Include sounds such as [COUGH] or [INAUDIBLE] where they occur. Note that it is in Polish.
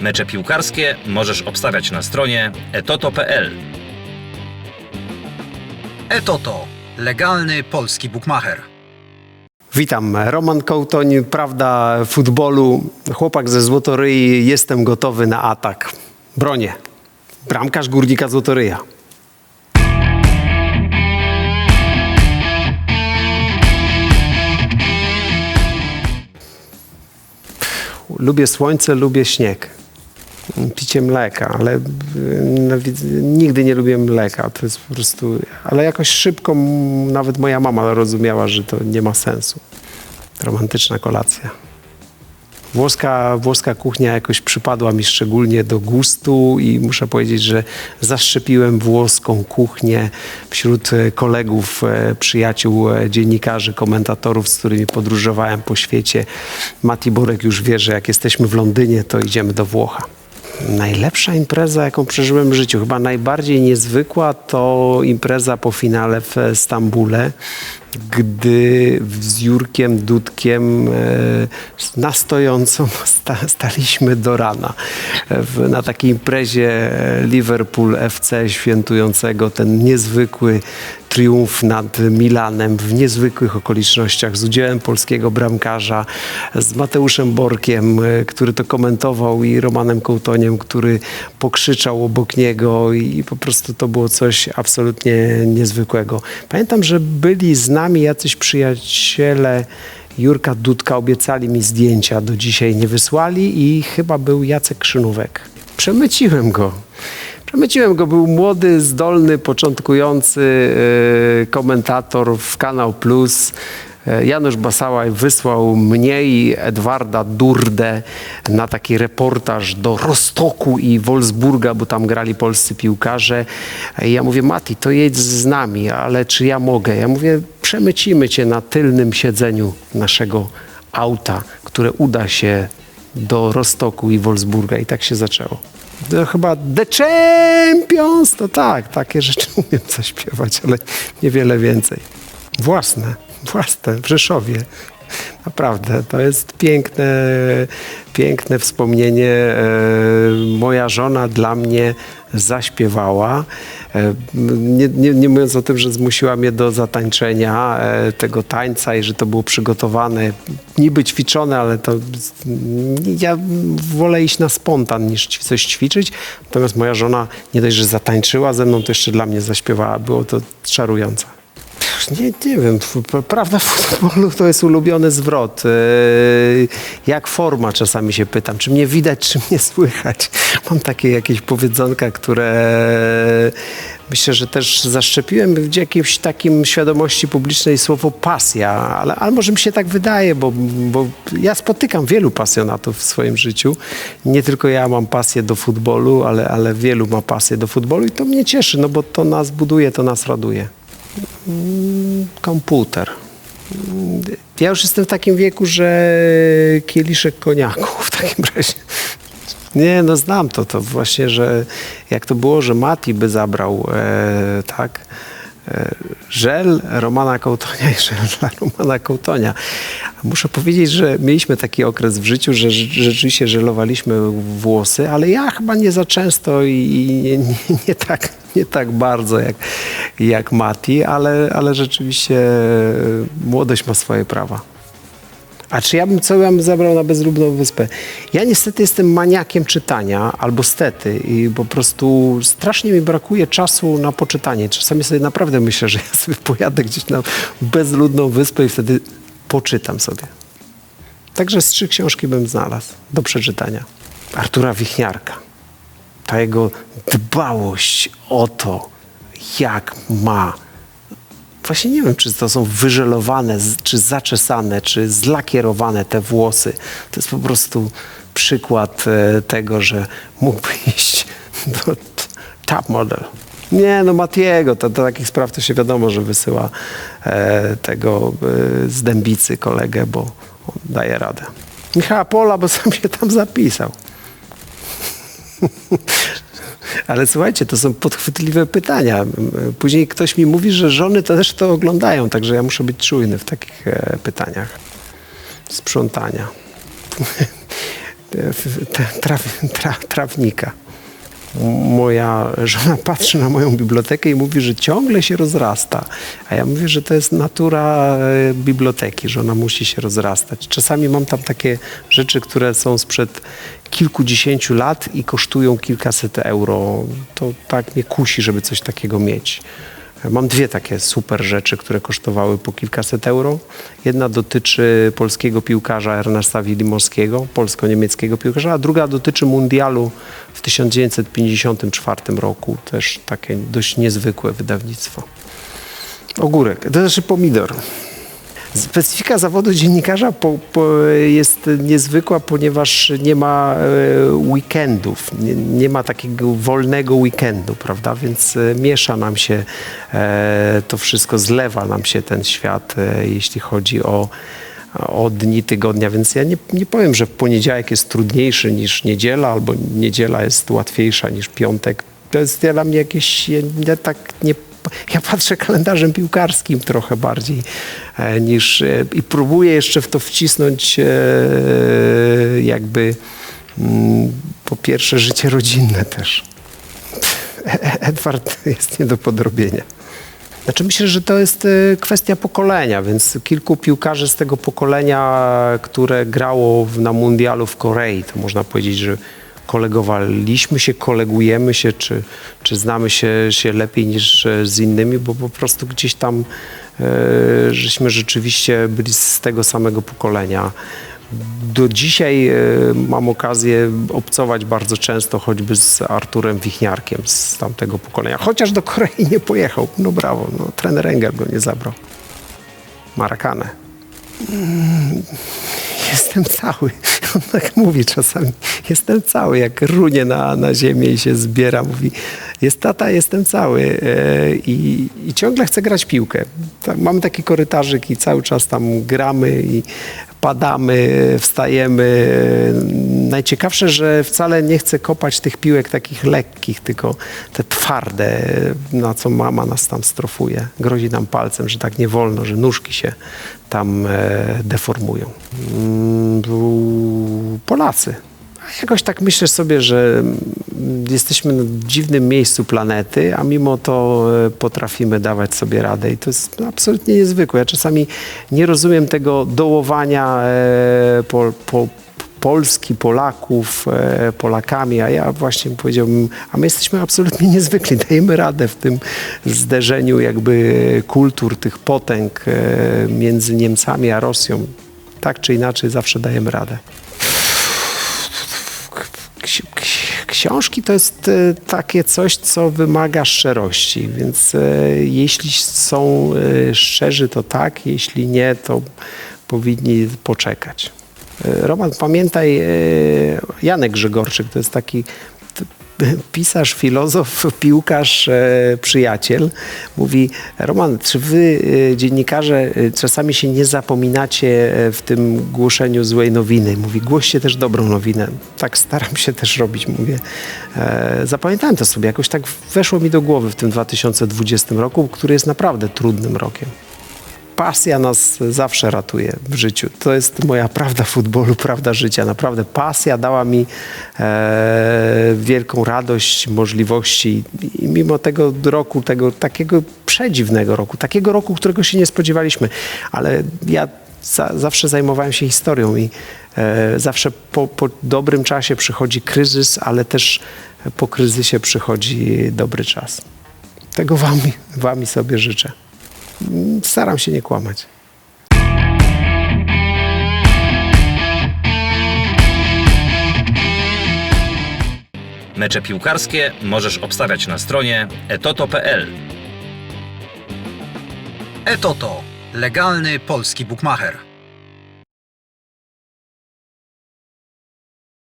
Mecze piłkarskie możesz obstawiać na stronie etoto.pl. Etoto. Legalny polski bukmacher. Witam, Roman Kołtoń, Prawda Futbolu, chłopak ze Złotoryi, jestem gotowy na atak. Bronię, bramkarz Górnika Złotoryja. Lubię słońce, lubię śnieg. Picie mleka, ale y, nigdy nie lubiłem mleka. To jest po prostu. Ale jakoś szybko nawet moja mama rozumiała, że to nie ma sensu. Romantyczna kolacja. Włoska, włoska kuchnia jakoś przypadła mi szczególnie do gustu i muszę powiedzieć, że zaszczepiłem włoską kuchnię wśród e, kolegów, e, przyjaciół, e, dziennikarzy, komentatorów, z którymi podróżowałem po świecie. Mati Borek już wie, że jak jesteśmy w Londynie, to idziemy do Włocha. Najlepsza impreza, jaką przeżyłem w życiu, chyba najbardziej niezwykła, to impreza po finale w Stambule, gdy z Jurkiem Dudkiem e, na stojąco [LAUGHS] sta, staliśmy do rana w, na takiej imprezie e, Liverpool FC świętującego ten niezwykły triumf nad Milanem w niezwykłych okolicznościach z udziałem polskiego bramkarza, z Mateuszem Borkiem, e, który to komentował i Romanem Kołtoniem, który pokrzyczał obok niego i po prostu to było coś absolutnie niezwykłego. Pamiętam, że byli z nami jacyś przyjaciele Jurka Dudka, obiecali mi zdjęcia, do dzisiaj nie wysłali i chyba był Jacek Krzynówek. Przemyciłem go. Przemyciłem go, był młody, zdolny, początkujący e, komentator w Kanał Plus. E, Janusz Basałaj wysłał mnie i Edwarda Durdę na taki reportaż do Rostoku i Wolfsburga, bo tam grali polscy piłkarze. I ja mówię, Mati, to jedź z nami, ale czy ja mogę? Ja mówię, przemycimy cię na tylnym siedzeniu naszego auta, które uda się do Rostoku i Wolfsburga. I tak się zaczęło. To chyba The Champions, to tak, takie rzeczy [LAUGHS] umiem zaśpiewać, ale niewiele więcej. Własne, własne, w Rzeszowie. Naprawdę, to jest piękne, piękne wspomnienie. E, Moja żona dla mnie zaśpiewała. E, Nie, nie, nie mówiąc o tym, że zmusiła mnie do zatańczenia e, tego tańca i że to było przygotowane, niby ćwiczone, ale to ja wolę iść na spontan niż coś ćwiczyć. Natomiast moja żona nie dość, że zatańczyła ze mną, to jeszcze dla mnie zaśpiewała. Było to czarujące. Nie, nie wiem, prawda futbolu to jest ulubiony zwrot. Yy, Jak forma czasami się pytam, czy mnie widać, czy mnie słychać. [LAUGHS] Mam takie jakieś powiedzonka, które myślę, że też zaszczepiłem w jakimś takim świadomości publicznej słowo pasja, ale, ale może mi się tak wydaje, bo, bo ja spotykam wielu pasjonatów w swoim życiu. Nie tylko ja mam pasję do futbolu, ale, ale wielu ma pasję do futbolu i to mnie cieszy, no bo to nas buduje, to nas raduje komputer. Ja już jestem w takim wieku, że kieliszek koniaku w takim razie. Nie, no znam to, to właśnie, że jak to było, że Mati by zabrał, e, tak, żel Romana Kołtonia i żel dla Romana Kołtonia. Muszę powiedzieć, że mieliśmy taki okres w życiu, że rze- rzeczywiście żelowaliśmy włosy, ale ja chyba nie za często i nie, nie, nie, tak, nie tak bardzo jak, jak Mati, ale, ale rzeczywiście e, młodość ma swoje prawa. A czy ja bym co ja bym zabrał na bezludną wyspę? Ja niestety jestem maniakiem czytania, albo stety i po prostu strasznie mi brakuje czasu na poczytanie. Czasami sobie naprawdę myślę, że ja sobie pojadę gdzieś na bezludną wyspę i wtedy poczytam sobie. Także z trzy książki bym znalazł do przeczytania. Artura Wichniarka. Ta jego dbałość o to, jak ma Właśnie nie wiem, czy to są wyżelowane, czy zaczesane, czy zlakierowane te włosy. To jest po prostu przykład e, tego, że mógłby [LAUGHS] iść do top model. Nie, no Matiego, to do takich spraw to się wiadomo, że wysyła e, tego e, z Dębicy kolegę, bo on daje radę. Michała Pola, bo [LAUGHS] sam się tam zapisał. Ale słuchajcie, to są podchwytliwe pytania. Później ktoś mi mówi, że żony to też to oglądają, także ja muszę być czujny w takich e, pytaniach. Sprzątania. [LAUGHS] e, w- te- traw, tra, trawnika. Moja żona [LAUGHS] patrzy na moją bibliotekę i mówi, że ciągle się rozrasta. A ja mówię, że to jest natura e, biblioteki, że ona musi się rozrastać. Czasami mam tam takie rzeczy, które są sprzed kilkudziesięciu lat i kosztują kilkaset euro. To tak mnie kusi, żeby coś takiego mieć. Mam dwie takie super rzeczy, które kosztowały po kilkaset euro. Jedna dotyczy polskiego piłkarza Ernesta Wilimowskiego, polsko-niemieckiego piłkarza, a druga dotyczy mundialu w 1954 roku. Też takie dość niezwykłe wydawnictwo. Ogórek, to znaczy pomidor. Specyfika zawodu dziennikarza po, po jest niezwykła, ponieważ nie ma e, weekendów, nie, nie ma takiego wolnego weekendu, prawda? Więc e, miesza nam się e, to wszystko, zlewa nam się ten świat, jeśli chodzi o, o dni tygodnia. Więc ja nie, nie powiem, że poniedziałek jest trudniejszy niż niedziela, albo niedziela jest łatwiejsza niż piątek. To jest dla mnie jakieś, ja, ja tak nie ja patrzę kalendarzem piłkarskim trochę bardziej e, niż e, i próbuję jeszcze w to wcisnąć e, jakby mm, po pierwsze życie rodzinne też. [LAUGHS] Edward jest nie do podrobienia. Znaczy myślę, że to jest kwestia pokolenia, więc kilku piłkarzy z tego pokolenia, które grało na mundialu w Korei, to można powiedzieć, że kolegowaliśmy się, kolegujemy się, czy, czy znamy się, się lepiej niż e, z innymi, bo po prostu gdzieś tam e, żeśmy rzeczywiście byli z tego samego pokolenia. Do dzisiaj e, mam okazję obcować bardzo często, choćby z Arturem Wichniarkiem z tamtego pokolenia. Chociaż do Korei nie pojechał. No brawo, no, trener Enger go nie zabrał. Marakane. Mm, [LAUGHS] Jestem cały. [LAUGHS] On tak mówi czasami. Jestem cały, jak runie na, na ziemię i się zbiera. Mówi, jest tata, jestem cały. E, I, i ciągle chcę grać piłkę. Tak, mamy taki korytarzyk i cały czas tam gramy i padamy, wstajemy. Najciekawsze, że wcale nie chcę kopać tych piłek takich lekkich, tylko te twarde, na co mama nas tam strofuje. Grozi nam palcem, że tak nie wolno, że nóżki się tam e, deformują. Mm, Polacy. Jakoś tak myślę sobie, że jesteśmy na dziwnym miejscu planety, a mimo to e, potrafimy dawać sobie radę i to jest absolutnie niezwykłe. Ja czasami nie rozumiem tego dołowania e, po, po, Polski, Polaków, e, Polakami, a ja właśnie powiedziałbym, a my jesteśmy absolutnie [LAUGHS] niezwykli, dajemy radę w tym zderzeniu jakby kultur, tych potęg między Niemcami a Rosją. Tak czy inaczej zawsze dajemy radę. Ksi- ksi- Książki to jest e, takie coś, co wymaga szczerości, więc e, jeśli są e, szczerzy, to tak, jeśli nie, to powinni poczekać. Roman, pamiętaj, Janek Grzegorczyk to jest taki pisarz, filozof, piłkarz, e, przyjaciel. Mówi, Roman, czy wy, e, dziennikarze, e, czasami się nie zapominacie w tym głoszeniu złej nowiny? Mówi, głoście też dobrą nowinę. Tak staram się też robić, mówię. Zapamiętałem to sobie, jakoś tak weszło mi do głowy w tym 2020 roku, który jest naprawdę trudnym rokiem pasja nas zawsze ratuje w życiu. To jest moja prawda futbolu, [LAUGHS] prawda życia. Naprawdę pasja dała mi e, wielką radość, możliwości i mimo tego roku, tego takiego przedziwnego roku, takiego roku, którego się nie spodziewaliśmy, ale ja za, zawsze zajmowałem się historią i e, zawsze po, po dobrym czasie przychodzi kryzys, ale też po kryzysie przychodzi dobry czas. Tego wam, wami sobie życzę. Staram się nie kłamać. Mecze piłkarskie możesz obstawiać na stronie etoto.pl. Etoto. Legalny polski bukmacher.